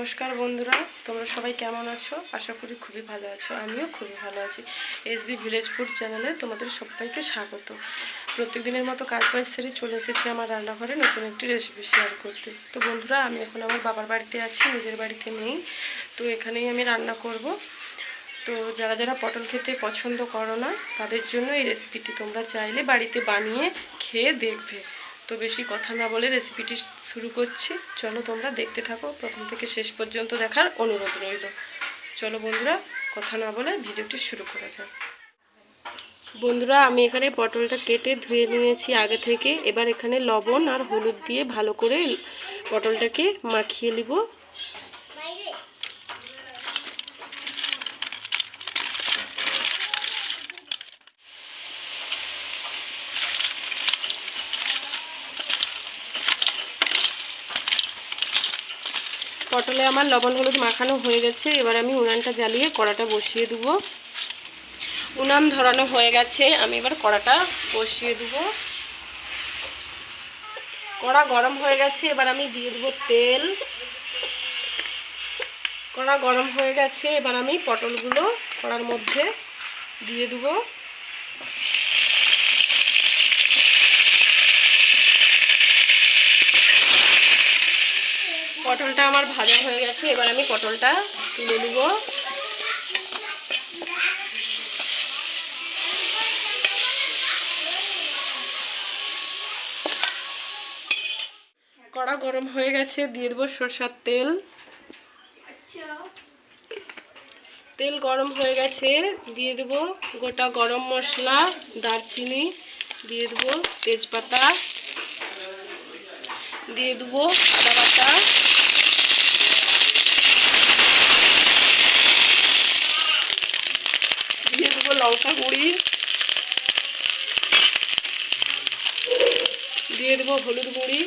নমস্কার বন্ধুরা, তোমরা সবাই কেমন আছো? আশা করি খুবই ভালো আছো, আমিও খুবই ভালো আছি। এসবি ভিলেজ ফুড চ্যানেলে তোমাদের সবাইকে স্বাগত। প্রত্যেকদিনের মতো কাজ বাজ সেরে চলে এসেছি আমার রান্নাঘরে নতুন একটি রেসিপি শেয়ার করতে। তো বন্ধুরা, আমি এখন আমার বাবার বাড়িতে আছি, নিজের বাড়িতে নেই। তো এখানেই আমি রান্না করব। তো যারা যারা পটল খেতে পছন্দ করো না, তাদের জন্য এই রেসিপিটি তোমরা চাইলে বাড়িতে বানিয়ে খেয়ে দেখবে। তো বেশি কথা না বলে রেসিপিটি শুরু করছি। চলো তোমরা দেখতে থাকো। প্রথম থেকে শেষ পর্যন্ত দেখার অনুরোধ রইল। চলো বন্ধুরা, কথা না বলে ভিডিওটি শুরু করা যাক। বন্ধুরা, আমি এখানে পটলটা কেটে ধুয়ে নিয়েছি আগে থেকে। এবার এখানে লবণ আর হলুদ দিয়ে ভালো করে পটলটাকে মাখিয়ে নিব। পটলে আমার লবণ হলুদ মাখানো হয়ে গেছে, এবার আমি উনানটা জ্বালিয়ে কড়াটা বসিয়ে দেবো। উনান ধরানো হয়ে গেছে, আমি এবার কড়াটা বসিয়ে দেবো। কড়া গরম হয়ে গেছে, এবার আমি দিয়ে দেবো তেল। কড়া গরম হয়ে গেছে, এবার আমি পটলগুলো কড়ার মধ্যে দিয়ে দেবো। পটলটা আমার ভাজা হয়ে গেছে, এবার আমি পটলটা তুলে নেব। কড়া গরম হয়ে গেছে, দিয়ে দেবো সরষার তেল। তেল গরম হয়ে গেছে, দিয়ে দেবো গোটা গরম মশলা, দারচিনি, দিয়ে দেবো তেজপাতা, দিয়ে দেবো আদা বাটা দিয়ে দেবো লঙ্কা গুঁড়ি। দিয়ে দেবো হলুদ গুঁড়ি।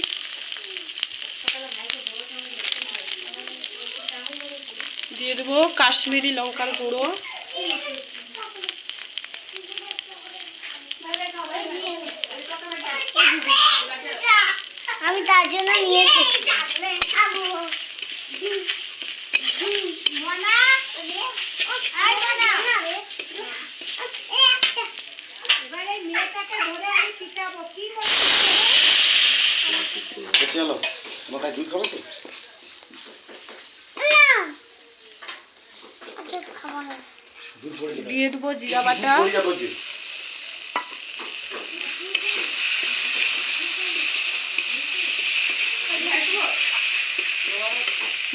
দিয়ে দেবো কাশ্মীরি লঙ্কার গুঁড়ো। আমি তার জন্য নিয়ে এসেছি এবারে মেয়েটাকে দিয়ে দেবো জিরা বাটা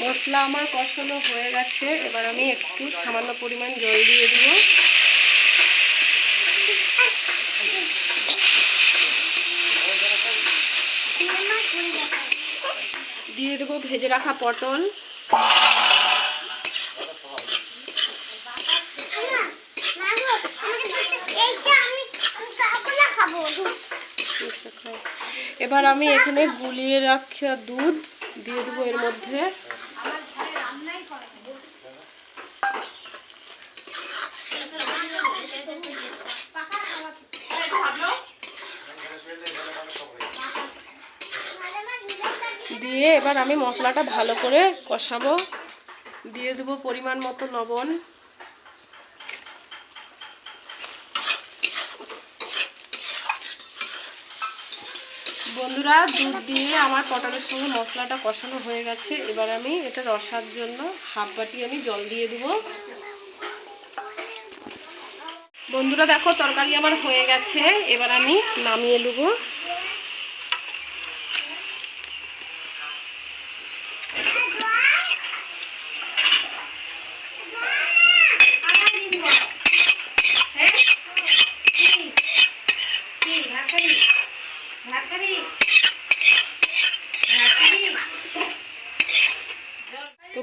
মশলা আমার কষানো হয়ে গেছে, এবার আমি একটু সামান্য পরিমাণ জল দিয়ে দেবো। দিয়ে দেবো ভেজে রাখা পটল। এবার আমি এখানে গুলিয়ে রাখা দুধ দিয়ে দেবো এর মধ্যে। দিয়ে এবার আমি মশলাটা ভালো করে কষাবো। দিয়ে দেবো পরিমাণ মতো লবণ। বন্ধুরা, দুধ দিয়ে আমার পটলের সঙ্গে মশলাটা কষানো হয়ে গেছে। এবার আমি এটা রসার জন্য হাফ বাটি আমি জল দিয়ে দেবো। বন্ধুরা, দেখো তরকারি আমার হয়ে গেছে। এবার আমি নামিয়ে নেব।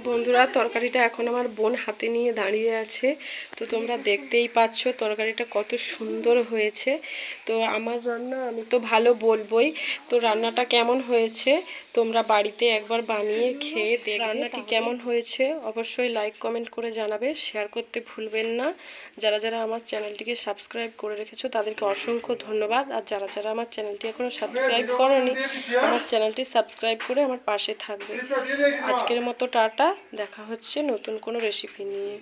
বন্ধুরা তরকারিটা এখন আমার বোন হাতে নিয়ে দাঁড়িয়ে আছে। তো তোমরা দেখতেই পাচ্ছ তরকারিটা কত সুন্দর হয়েছে। তো আমার রান্না আমি তো ভালো বলবোই। তো রান্নাটা কেমন হয়েছে তোমরা বাড়িতে একবার বানিয়ে খেয়ে দেখ রান্নাটি কেমন হয়েছে। অবশ্যই লাইক কমেন্ট করে জানাবে শেয়ার করতে ভুলবেন না। যারা যারা আমার চ্যানেলটিকে সাবস্ক্রাইব করে রেখেছো তাদেরকে অসংখ্য ধন্যবাদ। আর যারা যারা আমার চ্যানেলটি এখনও সাবস্ক্রাইব করনি আমার চ্যানেলটি সাবস্ক্রাইব করে আমার পাশে থাকবে। আজকের মতো টাটা টাটা। দেখা হচ্ছে নতুন কোনো রেসিপি নিয়ে।